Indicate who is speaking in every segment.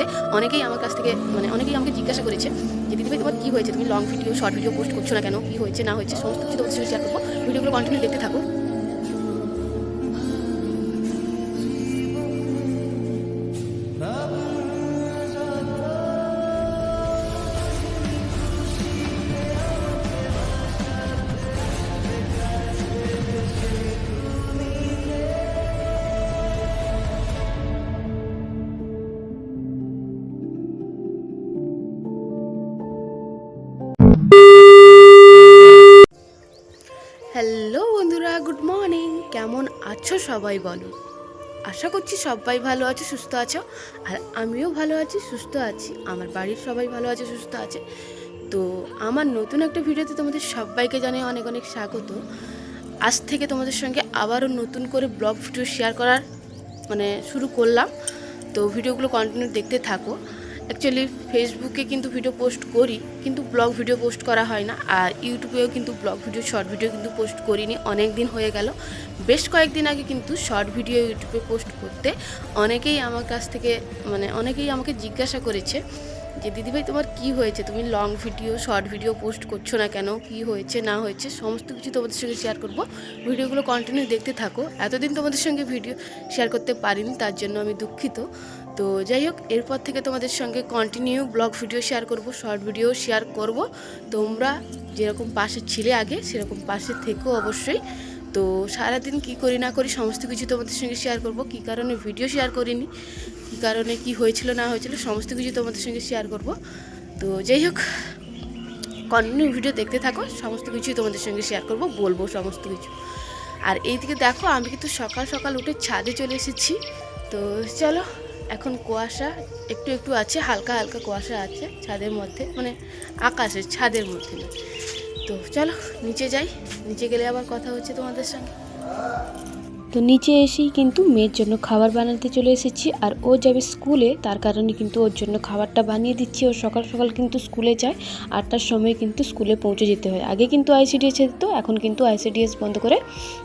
Speaker 1: করতে অনেকেই আমার কাছ থেকে মানে অনেকেই আমাকে জিজ্ঞাসা করেছে যে দিদিভাই তোমার কী হয়েছে? তুমি long video short video post করছ না কেন? কী হয়েছে? না হয়েছে? সমস্ত কিছু তোমার শেয়ার করব। ভিডিওগুলো কন্টিনিউ দেখতে থাকো। কেমন আছো সবাই বলো। আশা করছি সবাই ভালো আছো, সুস্থ আছো। আর আমিও ভালো আছি, সুস্থ আছি। আমার বাড়ির সবাই ভালো আছে, সুস্থ আছে। তো আমার নতুন একটা ভিডিওতে তোমাদের সবাইকে জানিয়ে অনেক অনেক স্বাগত। আজ থেকে তোমাদের সঙ্গে আবারও নতুন করে ব্লগ ভিডিও শেয়ার করার মানে শুরু করলাম। তো ভিডিওগুলো কন্টিনিউ দেখতে থাকো। অ্যাকচুয়ালি ফেসবুকে কিন্তু ভিডিও পোস্ট করি, কিন্তু ব্লগ ভিডিও পোস্ট করা হয় না। আর ইউটিউবেও কিন্তু ব্লগ ভিডিও শর্ট ভিডিও কিন্তু পোস্ট করিনি। অনেক দিন হয়ে গেল। বেশ কয়েকদিন আগে কিন্তু শর্ট ভিডিও ইউটিউবে পোস্ট করতে অনেকেই আমার কাছ থেকে মানে অনেকেই আমাকে জিজ্ঞাসা করেছে যে দিদিভাই তোমার কি হয়েছে? তুমি long video short video post করছ না কেন? কি হয়েছে, না হয়েছে? সমস্ত কিছু তোমাদের সঙ্গে শেয়ার করব। ভিডিওগুলো কন্টিনিউ দেখতে থাকো। এতদিন তোমাদের সঙ্গে ভিডিও শেয়ার করতে পারিনি, তার জন্য আমি দুঃখিত। তো যাই হোক, এরপর থেকে তোমাদের সঙ্গে কন্টিনিউ ব্লগ ভিডিও শেয়ার করব শর্ট ভিডিও শেয়ার করব। তোমরা যেরকম পাশে ছিলে আগে, সেরকম পাশে থেকো অবশ্যই। তো সারাদিন কি করি না করি সমস্ত কিছু তোমাদের সঙ্গে শেয়ার করব। কী কারণে ভিডিও শেয়ার করিনি, কী কারণে কি হয়েছিল না হয়েছিল সমস্ত কিছু তোমাদের সঙ্গে শেয়ার করব। তো যাই হোক কন্টিনিউ ভিডিও দেখতে থাকো, সমস্ত কিছুই তোমাদের সঙ্গে শেয়ার করব, বলব সমস্ত কিছু। আর এইদিকে দেখো, আমি কিন্তু সকাল সকাল উঠে ছাদে চলে এসেছি। তো চলো এখন কুয়াশা, একটু একটু আছে, হালকা হালকা কুয়াশা আছে ছাদের মধ্যে মানে আকাশের ছাদের মধ্যে। তো চলো, নিচে যাই, নিচে গেলে আবার কথা হচ্ছে তোমাদের সঙ্গে। তো নিচে এসেই কিন্তু মেয়ের জন্য খাবার বানাতে চলে এসেছি। আর ও যাবে স্কুলে, তার কারণে কিন্তু ওর জন্য খাবারটা বানিয়ে দিচ্ছি। ও সকাল সকাল কিন্তু স্কুলে যায়, আটটার সময় কিন্তু স্কুলে পৌঁছে যেতে হয়। আগে কিন্তু আইসিডিএস যেত, এখন কিন্তু আইসিডিএস বন্ধ করে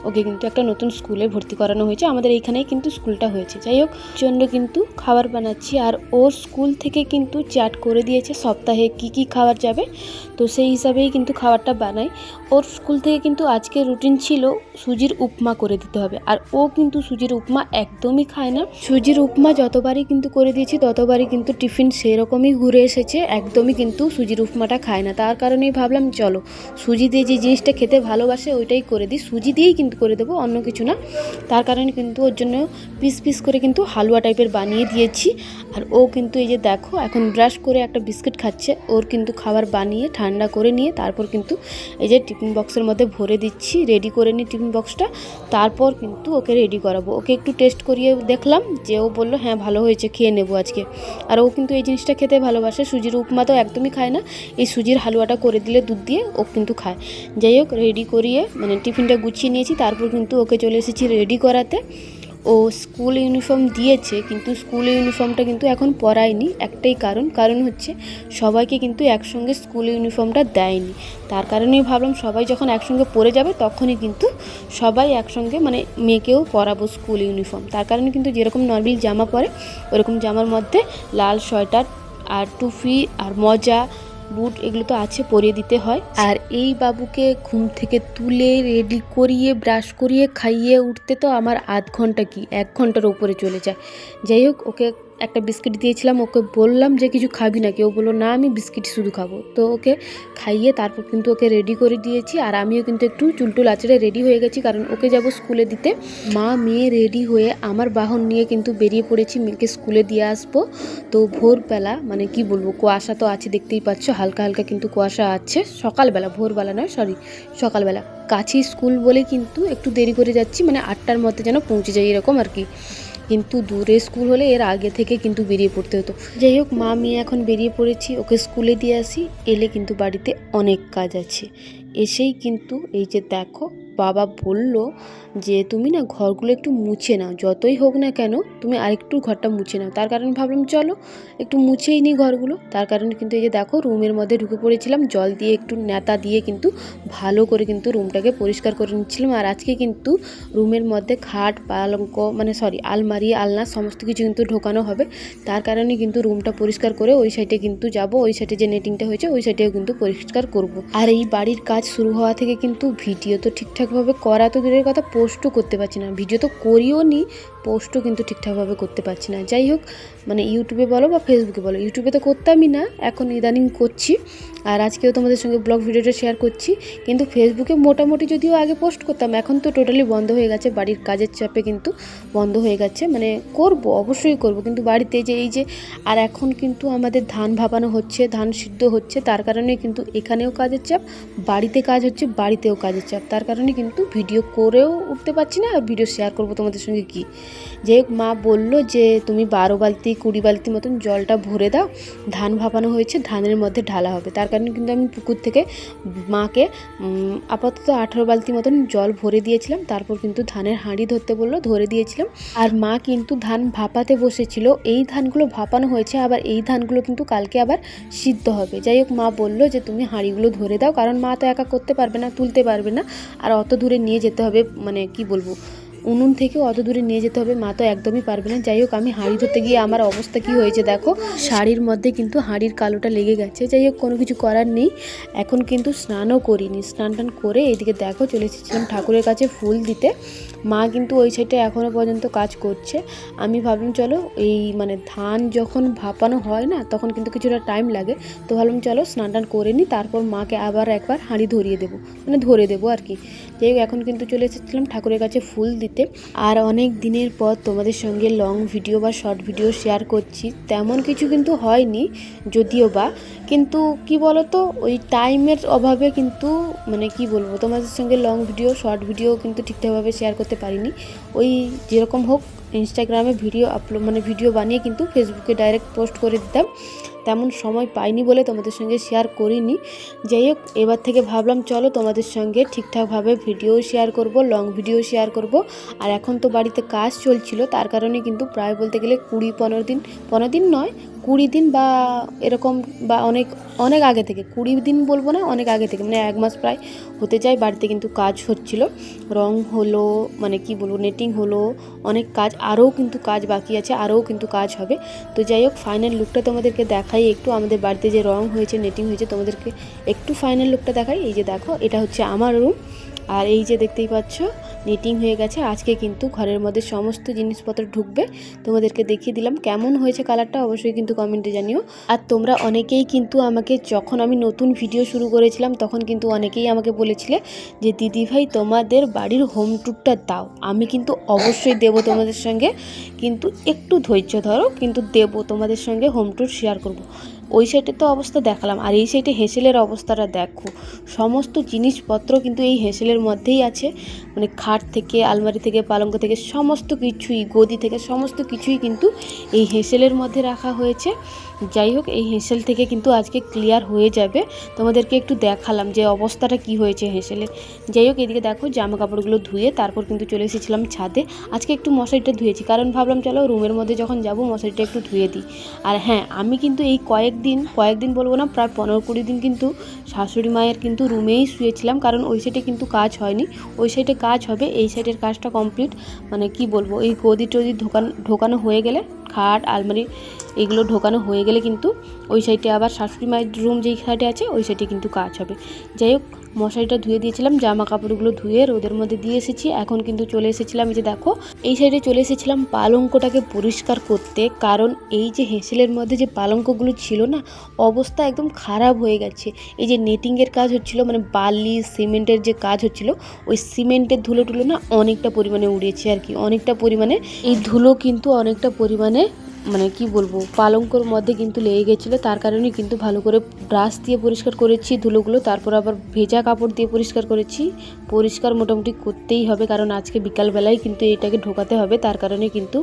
Speaker 1: ওকে কিন্তু একটা নতুন স্কুলে ভর্তি করানো হয়েছে। আমাদের এইখানেই কিন্তু স্কুলটা হয়েছে। যাই হোক জন্য কিন্তু খাবার বানাচ্ছি। আর ওর স্কুল থেকে কিন্তু চ্যাট করে দিয়েছে সপ্তাহে কি কি খাবার যাবে। তো সেই হিসাবেই কিন্তু খাবারটা বানাই। ওর স্কুল থেকে কিন্তু আজকে রুটিন ছিল সুজির উপমা করে দিতে হবে। আর ও কিন্তু সুজির উপমা একদমই খায় না। সুজির উপমা যতবারই কিন্তু করে দিয়েছি, ততবারই কিন্তু টিফিন সেরকমই ঘুরে এসেছে, একদমই কিন্তু সুজির উপমাটা খায় না। তার কারণেই ভাবলাম, চলো, সুজি দিয়ে যে জিনিসটা খেতে ভালোবাসে ওইটাই করে দিই, সুজি দিয়েই কিন্তু করে দেবো, অন্য কিছু না। তার কারণে কিন্তু ওর জন্য পিস পিস করে কিন্তু হালুয়া টাইপের বানিয়ে দিয়েছি। আর ও কিন্তু এই যে দেখো, এখন ব্রাশ করে একটা বিস্কিট খাচ্ছে, ওর কিন্তু খাবার বানিয়ে ঠান্ডা করে নিয়ে তারপর কিন্তু এই যে টিফিন বক্সের মধ্যে ভরে দিচ্ছি, রেডি করে নিই টিফিন বক্সটা। তারপর কিন্তু ওকে রেডি করাবো। ওকে একটু টেস্ট করিয়ে দেখলাম যে ও বলল হ্যাঁ ভালো হয়েছে, খেয়ে নেব আজকে। আর ও কিন্তু এই জিনিসটা খেতে ভালোবাসে। সুজির উপমা তো একদমই খায় না। এই সুজির হালুয়াটা করে দিলে দুধ দিয়ে ও কিন্তু খায়। যাই হোক রেডি করিয়ে মানে টিফিনটা গুছিয়ে নিয়েছি। তারপর কিন্তু ওকে চলে এসেছি রেডি করাতে। ও স্কুল ইউনিফর্ম দিয়েছে, কিন্তু স্কুল ইউনিফর্মটা কিন্তু এখন পরায়নি, একটাই কারণ। কারণ হচ্ছে সবাইকে কিন্তু একসঙ্গে স্কুল ইউনিফর্মটা দেয়নি। তার কারণেই ভাবলাম সবাই যখন একসঙ্গে পরে যাবে, তখনই কিন্তু সবাই একসঙ্গে মানে মেয়েকেও পরাবো স্কুল ইউনিফর্ম। তার কারণে কিন্তু যেরকম নর্মাল জামা পরে, ওরকম জামার মধ্যে লাল সোয়েটার আর টুপি আর মজা বুট এগুলো তো আছে, পরিয়ে দিতে হয়। আর এই বাবুকে ঘুম থেকে তুলে রেডি করিয়ে ব্রাশ করিয়ে, খাইয়ে উঠতে তো আমার আধ ঘণ্টা কি, এক ঘণ্টার উপরে চলে যায়। যাই হোক, ওকে একটা বিস্কিট দিয়েছিলাম, ওকে বললাম যে কিছু খাবি নাকি? ও বলল, না, আমি বিস্কিট শুধু খাব। তো ওকে খাইয়ে তারপর কিন্তু ওকে রেডি করে দিয়েছি আর আমিও কিন্তু একটু চুলটুল আচড়ে রেডি হয়ে গেছি কারণ ওকে যাব স্কুলে দিতে। মা, মেয়ে রেডি হয়ে আমার বাহন নিয়ে কিন্তু বেরিয়ে পড়েছি, মেয়েকে স্কুলে দিয়ে আসব। তো ভোরবেলা মানে কি বলব, কুয়াশা তো আছে, দেখতেই পাচ্ছ, হালকা হালকা কিন্তু কুয়াশা আছে। সকালবেলা, ভোরবেলা নয় সরি সকালবেলা। কাছেই স্কুল বলে কিন্তু একটু দেরি করে যাচ্ছি মানে আটটার মধ্যে যেন পৌঁছে যাই, এরকম আর কি। কিন্তু দূরে স্কুল হলে এর আগে থেকে কিন্তু বেরিয়ে পড়তে হতো। যাই হোক, মা মেয়ে এখন বেরিয়ে পড়েছি, ওকে স্কুলে দিয়ে আসি। এলে কিন্তু বাড়িতে অনেক কাজ আছে। এসেই কিন্তু এই যে দেখো বাবা বলল যে, তুমি না ঘরগুলো একটু মুছে নাও, যতই হোক না কেন তুমি আরেকটু ঘরটা মুছে নাও। তার কারণে ভাবলাম, চলো, একটু মুছেই নিই ঘরগুলো। তার কারণে কিন্তু এই যে দেখো, রুমের মধ্যে ঢুকে পড়েছিলাম, জল দিয়ে একটু নেতা দিয়ে কিন্তু ভালো করে কিন্তু রুমটাকে পরিষ্কার করে নিচ্ছিলাম। আর আজকে কিন্তু রুমের মধ্যে খাট, পালঙ্ক মানে সরি, আলমারি, আলনা সমস্ত কিছু কিন্তু ঢোকানো হবে। তার কারণে কিন্তু রুমটা পরিষ্কার করে ওই সাইডে কিন্তু যাব, ওই সাইডে যে নেটিংটা হয়েছে, ওই সাইডেও কিন্তু পরিষ্কার করব। আর এই বাড়ির কাজ শুরু হওয়া থেকে কিন্তু ভিডিও তো ঠিকঠাকভাবে করা তো দূরের কথা পোস্টও করতে পারছি না। ভিডিও তো করিও নি পোস্টও কিন্তু ঠিকঠাকভাবে করতে পারছি না। যাই হোক মানে ইউটিউবে বলো বা ফেসবুকে বলো, ইউটিউবে তো করতামই না, এখন ইদানিং করছি। আর আজকেও তোমাদের সঙ্গে ব্লগ ভিডিওটা শেয়ার করছি। কিন্তু ফেসবুকে মোটামুটি যদিও আগে পোস্ট করতাম, এখন তো টোটালি বন্ধ হয়ে গেছে, বাড়ির কাজের চাপে কিন্তু বন্ধ হয়ে গেছে। মানে করব, অবশ্যই করব, কিন্তু বাড়িতে যে এই যে, আর এখন কিন্তু আমাদের ধান ভাপানো হচ্ছে, ধান সিদ্ধ হচ্ছে, তার কারণে কিন্তু এখানেও কাজের চাপ, বাড়িতে কাজ হচ্ছে, বাড়িতেও কাজের চাপ। তার কারণে কিন্তু ভিডিও করেও উঠতে পারছি না, আর ভিডিও শেয়ার করব তোমাদের সঙ্গে কি? যাই হোক, মা বলল যে তুমি বারো বালতি, কুড়ি বালতি মতন জলটা ভরে দাও। ধান ভাপানো হয়েছে, ধানের মধ্যে ঢালা হবে। তার কারণে কিন্তু আমি পুকুর থেকে মাকে আপাতত আঠেরো বালতি মতন জল ভরে দিয়েছিলাম। তারপর কিন্তু ধানের হাঁড়ি ধরতে বলল, ধরে দিয়েছিলাম। আর মা কিন্তু ধান ভাপাতে বসেছিল। এই ধানগুলো ভাপানো হয়েছে, আবার এই ধানগুলো কিন্তু কালকে আবার সিদ্ধ হবে। যাই হোক, মা বলল যে তুমি হাঁড়িগুলো ধরে দাও, কারণ মা তো একা করতে পারবে না, তুলতে পারবে না। আর অত দূরে নিয়ে যেতে হবে মানে কি বলব? উনুন থেকে অত দূরে নিয়ে যেতে হবে। মা তো একদমই পারবে না। যাই হোক, আমি হাঁড়ি ধরতে গিয়ে আমার অবস্থা কি হয়েছে দেখো। শাড়ির মধ্যে কিন্তু হাঁড়ির কালোটা লেগে গেছে। যাই হোক, কোনো কিছু করার নেই। এখন কিন্তু স্নানও করিনি। স্নান টান করে এইদিকে দেখো, চলে এসেছিলাম ঠাকুরের কাছে ফুল দিতে। মা কিন্তু ওই সাইডে এখনও পর্যন্ত কাজ করছে। আমি ভাবলাম, চলো এই মানে ধান যখন ভাপানো হয় না, তখন কিন্তু কিছুটা টাইম লাগে। তো ভাবলাম, চলো স্নান টান করে নিই। তারপর মাকে আবার একবার হাঁড়ি ধরিয়ে দেবো। মানে ধরে দেবো আর কি। যাই হোক, এখন কিন্তু চলে এসেছিলাম ঠাকুরের কাছে ফুল দিতে। আর অনেক দিনের পর তোমাদের সঙ্গে লং ভিডিও বা শর্ট ভিডিও শেয়ার করছি। তেমন কিছু কিন্তু হয়নি, যদিও বা। কিন্তু কি বলো তো ওই টাইমের অভাবে কিন্তু মানে কি বলব, তোমাদের সঙ্গে লং ভিডিও শর্ট ভিডিও কিন্তু ঠিকঠাকভাবে শেয়ার করতে পারিনি। ওই যেরকম হোক ইনস্টাগ্রামে ভিডিও আপলোড মানে ভিডিও বানিয়ে কিন্তু ফেসবুকে ডাইরেক্ট পোস্ট করে দিতাম। তেমন সময় পাইনি বলে তোমাদের সঙ্গে শেয়ার করিনি। যাই হোক এবার থেকে ভাবলাম, চলো তোমাদের সঙ্গে ঠিকঠাকভাবে ভিডিও শেয়ার করব লং ভিডিও শেয়ার করব। আর এখন তো বাড়িতে কাজ চলছিল, তার কারণে কিন্তু প্রায় বলতে গেলে কুড়ি পনেরো দিন পনেরো দিন নয় কুড়ি দিন বা এরকম বা অনেক অনেক আগে থেকে, কুড়ি দিন বলব না, অনেক আগে থেকে মানে এক মাস প্রায় হতে যায়, বাড়িতে কিন্তু কাজ হচ্ছিল। রং হলো মানে কি বলব নেটিং হলো, অনেক কাজ, আরও কিন্তু কাজ বাকি আছে, আরও কিন্তু কাজ হবে। তো যাই হোক ফাইনাল লুকটা তোমাদেরকে দেখাই একটু, আমাদের বাড়িতে যে রং হয়েছে নেটিং হয়েছে, তোমাদেরকে একটু ফাইনাল লুকটা দেখাই। এই যে দেখো, এটা হচ্ছে আমার রুম আর এই যে দেখতেই পাচ্ছ নেটিং হয়ে গেছে। আজকে কিন্তু ঘরের মধ্যে সমস্ত জিনিসপত্র ঢুকবে। তোমাদেরকে দেখিয়ে দিলাম কেমন হয়েছে কালারটা অবশ্যই কিন্তু কমেন্টে জানিও। আর তোমরা অনেকেই কিন্তু আমাকে যখন আমি নতুন ভিডিও শুরু করেছিলাম, তখন কিন্তু অনেকেই আমাকে বলেছিলে যে, দিদি ভাই, তোমাদের বাড়ির হোম ট্যুরটা দাও। আমি কিন্তু অবশ্যই দেবো তোমাদের সঙ্গে। কিন্তু একটু ধৈর্য ধরো, কিন্তু দেবো তোমাদের সঙ্গে হোম ট্যুর শেয়ার করব। ওই সাইডে তো অবস্থা দেখালাম। আর এই সাইডে হেসেলের অবস্থাটা দেখো। সমস্ত জিনিসপত্র কিন্তু এই হেসেলের মধ্যেই আছে। মানে খাট থেকে, আলমারি থেকে, পালঙ্ক থেকে সমস্ত কিছুই, গদি থেকে সমস্ত কিছুই কিন্তু এই হেসেলের মধ্যে রাখা হয়েছে। যাই হোক, এই হেঁসেল থেকে কিন্তু আজকে ক্লিয়ার হয়ে যাবে। তোমাদেরকে একটু দেখালাম যে অবস্থাটা কি হয়েছে হেসেলের। যাই হোক, এদিকে দেখো, জামা কাপড়গুলো ধুয়ে তারপর কিন্তু চলে এসেছিলাম ছাদে। আজকে একটু মশারিটা ধুয়েছি, কারণ ভাবলাম চলো রুমের মধ্যে যখন যাব, মশারিটা একটু ধুয়ে দিই। আর হ্যাঁ আমি কিন্তু এই কয়েকদিন কয়েকদিন বলব না, প্রায় পনেরো কুড়ি দিন কিন্তু শাশুড়ি মায়ের কিন্তু রুমেই শুয়েছিলাম, কারণ ওই সাইডে কিন্তু কাজ হয়নি। ওই সাইডে কাজ হবে, এই সাইডের কাজটা কমপ্লিট মানে কি বলব, এই গদি টদি ঢোকানো ঢোকানো হয়ে গেলে খাট, আলমারি এগুলো ঢোকানো হয়ে গেলে কিন্তু ওই সাইডে আবার শাশুড়ি মায়ের রুম যেই সাইডে আছে, ওই সাইডে কিন্তু কাজ হবে। যাই হোক মশারিটা ধুয়ে দিয়েছিলাম জামা কাপড়গুলো ধুয়ে রোদের মধ্যে দিয়ে এসেছি। এখন কিন্তু চলে এসেছিলাম যে দেখো, এই সাইডে চলে এসেছিলাম পালঙ্কটাকে পরিষ্কার করতে। কারণ এই যে হেঁসেলের মধ্যে যে পালঙ্কগুলো ছিল না, অবস্থা একদম খারাপ হয়ে গেছে। এই যে নেটিংয়ের কাজ হচ্ছিল মানে বালি, সিমেন্টের যে কাজ হচ্ছিল, ওই সিমেন্টের ধুলো টুলো না অনেকটা পরিমাণে উড়িয়েছে আর কি, অনেকটা পরিমাণে। এই ধুলো কিন্তু অনেকটা পরিমাণে মানে কি বলব, পালঙ্কর মধ্যে কিন্তু লেগে গেছিল, তার কারণে কিন্তু ভালো করে ব্রাশ দিয়ে পরিষ্কার করেছি ধুলোগুলো, তারপর আবার ভেজা কাপড় দিয়ে পরিষ্কার করেছি। পরিষ্কার মোটামুটি করতেই হবে, কারণ আজকে বিকালবেলায় কিন্তু এটাকে ঢোকাতে হবে, তার কারণে কিন্তু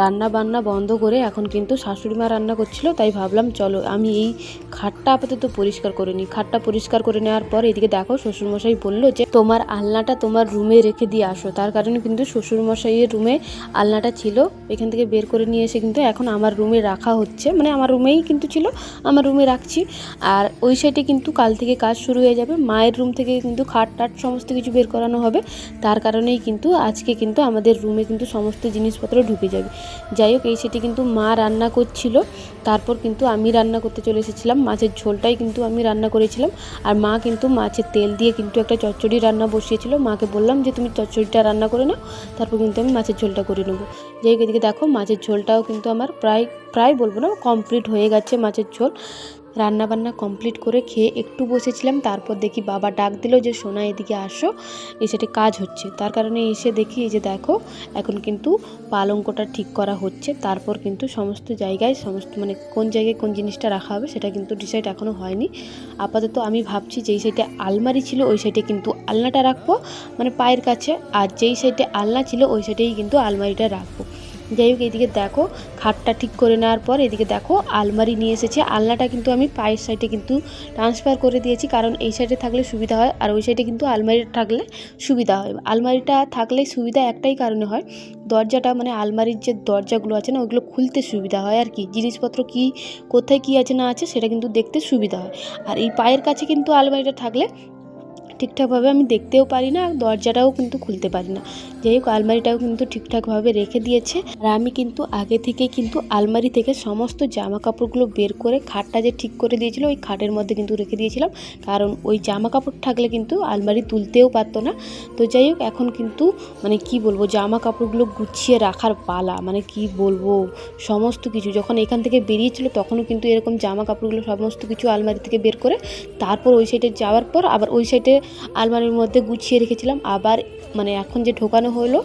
Speaker 1: রান্না বান্না বন্ধ করে এখন কিন্তু শাশুড়ি মা রান্না করছিল, তাই ভাবলাম চলো আমি এই খাটটা আপাতত পরিষ্কার করে নিই। খাটটা পরিষ্কার করে নেওয়ার পর এদিকে দেখো শ্বশুরমশাই বলল যে, তোমার আলনাটা তোমার রুমে রেখে দিয়ে আসো। তার কারণে কিন্তু শ্বশুরমশাইয়ের রুমে আলনাটা ছিল, এখান থেকে বের করে নিয়ে এসে কিন্তু এখন আমার রুমে রাখা হচ্ছে। মানে আমার রুমেই কিন্তু ছিল, আমার রুমে রাখছি। আর ওই সাইডে কিন্তু কাল থেকে কাজ শুরু হয়ে যাবে। মায়ের রুম থেকে কিন্তু খাট টাট সমস্ত কিছু বের করানো হবে। তার কারণেই কিন্তু আজকে কিন্তু আমাদের রুমে কিন্তু সমস্ত জিনিসপত্র ঢুকে যাবে। যাই হোক, এই সেটি কিন্তু মা রান্না করছিল। তারপর কিন্তু আমি রান্না করতে চলে এসেছিলাম। মাছের ঝোলটাই কিন্তু আমি রান্না করেছিলাম। আর মা কিন্তু মাছের তেল দিয়ে কিন্তু একটা চচ্চড়ি রান্না বসিয়েছিল। মাকে বললাম যে, তুমি চচ্চড়িটা রান্না করে নাও। তারপর কিন্তু আমি মাছের ঝোলটা করে নেব। হোক এদিকে দেখো মাছের ঝোলটাও কিন্তু আমার প্রায় প্রায় বলব না কমপ্লিট হয়ে গেছে মাছের ঝোল। রান্না বান্না কমপ্লিট করে খেয়ে একটু বসেছিলাম, তারপর দেখি বাবা ডাক দিল যে, সোনা, এদিকে আসো। এসেটি কাজ হচ্ছে। তার কারণে এসে দেখি এই যে দেখো, এখন কিন্তু পালঙ্কটা ঠিক করা হচ্ছে। তারপর কিন্তু সমস্ত জায়গায়, সমস্ত মানে কোন জায়গায় কোন জিনিসটা রাখা হবে সেটা কিন্তু ডিসাইড এখনও হয়নি। আপাতত আমি ভাবছি যেই সাইডে আলমারি ছিল, ওই সাইডে কিন্তু আলনাটা রাখব মানে পায়ের কাছে। আর যেই সাইডে আলনা ছিল, ওই সাইডেই কিন্তু আলমারিটা রাখব। যাই হোক, এদিকে দেখো, খাটটা ঠিক করে নেওয়ার পর এদিকে দেখো, আলমারি নিয়ে এসেছে। আলনাটা কিন্তু আমি পায়ের সাইডে কিন্তু ট্রান্সফার করে দিয়েছি, কারণ এই সাইডে থাকলে সুবিধা হয় আর ওই সাইডে কিন্তু আলমারিটা থাকলে সুবিধা হয়। আলমারিটা থাকলে সুবিধা একটাই কারণে হয়, দরজাটা মানে আলমারির যে দরজাগুলো আছে না, ওগুলো খুলতে সুবিধা হয় আর কি। জিনিসপত্র কি, কোথায় কি আছে না আছে, সেটা কিন্তু দেখতে সুবিধা হয়। আর এই পায়ের কাছে কিন্তু আলমারিটা থাকলে ঠিকঠাকভাবে আমি দেখতেও পারি না আর দরজাটাও কিন্তু খুলতে পারি না। যাই হোক, আলমারিটাও কিন্তু ঠিকঠাকভাবে রেখে দিয়েছে। আর আমি কিন্তু আগে থেকে কিন্তু আলমারি থেকে সমস্ত জামা কাপড়গুলো বের করে খাটটা যে ঠিক করে দিয়েছিল, ওই খাটের মধ্যে কিন্তু রেখে দিয়েছিলাম। কারণ ওই জামা কাপড় থাকলে কিন্তু আলমারি তুলতেও পারতো না। তো যাই হোক, এখন কিন্তু মানে কি বলব জামা কাপড়গুলো গুছিয়ে রাখার পালা। মানে কি বলব, সমস্ত কিছু। যখন এখান থেকে বেরিয়েছিল, তখনও কিন্তু এরকম জামা কাপড়গুলো সমস্ত কিছু আলমারি থেকে বের করে তারপর ওই সাইডে যাওয়ার পর আবার ওই সাইডে আলমারির মধ্যে গুছিয়ে রেখেছিলাম। আবার মানে এখন যে ঢোকানো হলো,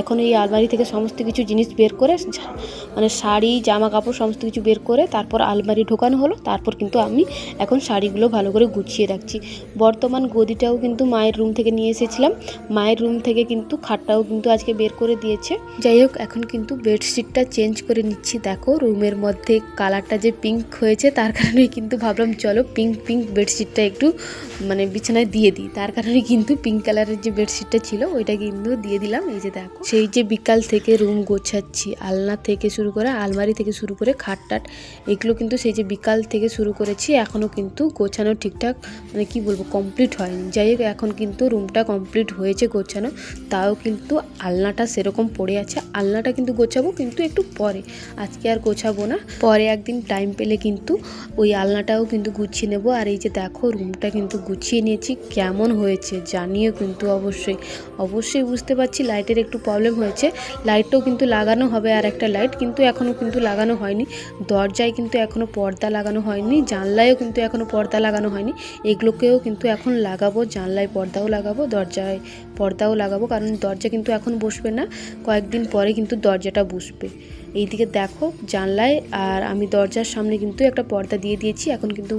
Speaker 1: এখন এই আলমারি থেকে সমস্ত কিছু জিনিস বের করে মানে শাড়ি জামা কাপড় সমস্ত কিছু বের করে তারপর আলমারি ঢোকানো হলো। তারপর কিন্তু আমি এখন শাড়িগুলো ভালো করে গুছিয়ে রাখছি। বর্তমান গদিটাও কিন্তু মায়ের রুম থেকে নিয়ে এসেছিলাম। মায়ের রুম থেকে কিন্তু খাটটাও কিন্তু আজকে বের করে দিয়েছে। যাই হোক, এখন কিন্তু বেডশিটটা চেঞ্জ করে নিচ্ছি। দেখো, রুমের মধ্যে কালারটা যে পিঙ্ক হয়েছে, তার কারণে কিন্তু ভাবলাম চলো পিঙ্ক পিঙ্ক বেডশিটটা একটু মানে বিছানায় দিয়ে দিই। তার কারণে কিন্তু পিঙ্ক কালারের যে বেডশিটটা ছিল, ওইটা কিন্তু দিয়ে দিলাম। এই যে দেখো, সেই যে বিকাল থেকে রুম গোছাচ্ছি, আলনা থেকে শুরু করে আলমারি থেকে শুরু করে খাট টাট এগুলো কিন্তু সেই যে বিকাল থেকে শুরু করেছি এখনও কিন্তু গোছানো ঠিকঠাক মানে কি বলব কমপ্লিট হয়নি। যাই হোক, এখন কিন্তু রুমটা কমপ্লিট হয়েছে গোছানো, তাও কিন্তু আলনাটা সেরকম পড়ে আছে। আলনাটা কিন্তু গোছাবো কিন্তু একটু পরে, আজকে আর গোছাবো না। পরে একদিন টাইম পেলে কিন্তু ওই আলনাটাও কিন্তু গুছিয়ে নেব। আর এই যে দেখো রুমটা কিন্তু গুছিয়ে নিয়েছি, কেমন হয়েছে জানিও কিন্তু অবশ্যই। অবশ্যই বুঝতে পারছি লাইটের একটু প্রবলেম হয়েছে। লাইটটাও কিন্তু লাগানো হবে আর একটা লাইট কিন্তু এখনও কিন্তু লাগানো হয়নি। দরজায় কিন্তু এখনও পর্দা লাগানো হয়নি, জানলায়ও কিন্তু এখনও পর্দা লাগানো হয়নি। এগুলোকেও কিন্তু এখন লাগাবো, জানলায় পর্দাও লাগাবো, দরজায় পর্দাও লাগাবো, কারণ দরজা কিন্তু এখন বসবে না। কয়েকদিন পরে কিন্তু দরজাটা বসবে। এইদিকে দেখো জানলায় আর আমি দরজার সামনে কিন্তু একটা পর্দা দিয়ে দিয়েছি। এখন কিন্তু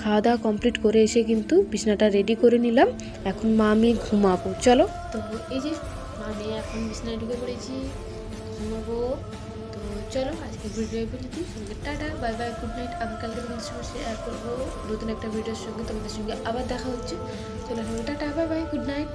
Speaker 1: খাওয়া দাওয়া কমপ্লিট করে এসে কিন্তু বিছানাটা রেডি করে নিলাম। এখন মা আমি ঘুমাবো। চলো। তো এই যে মা মেয়ে এখন বিছানায় ঢুকে পড়েছি। ঘুমাবো। তো চলো আজকে ভিডিও সঙ্গে ta-ta bye bye good night আবার কালকে তোমাদের সঙ্গে শেয়ার করব। নতুন একটা ভিডিওর সঙ্গে তোমাদের সঙ্গে আবার দেখা হচ্ছে। চলো ta-ta bye bye good night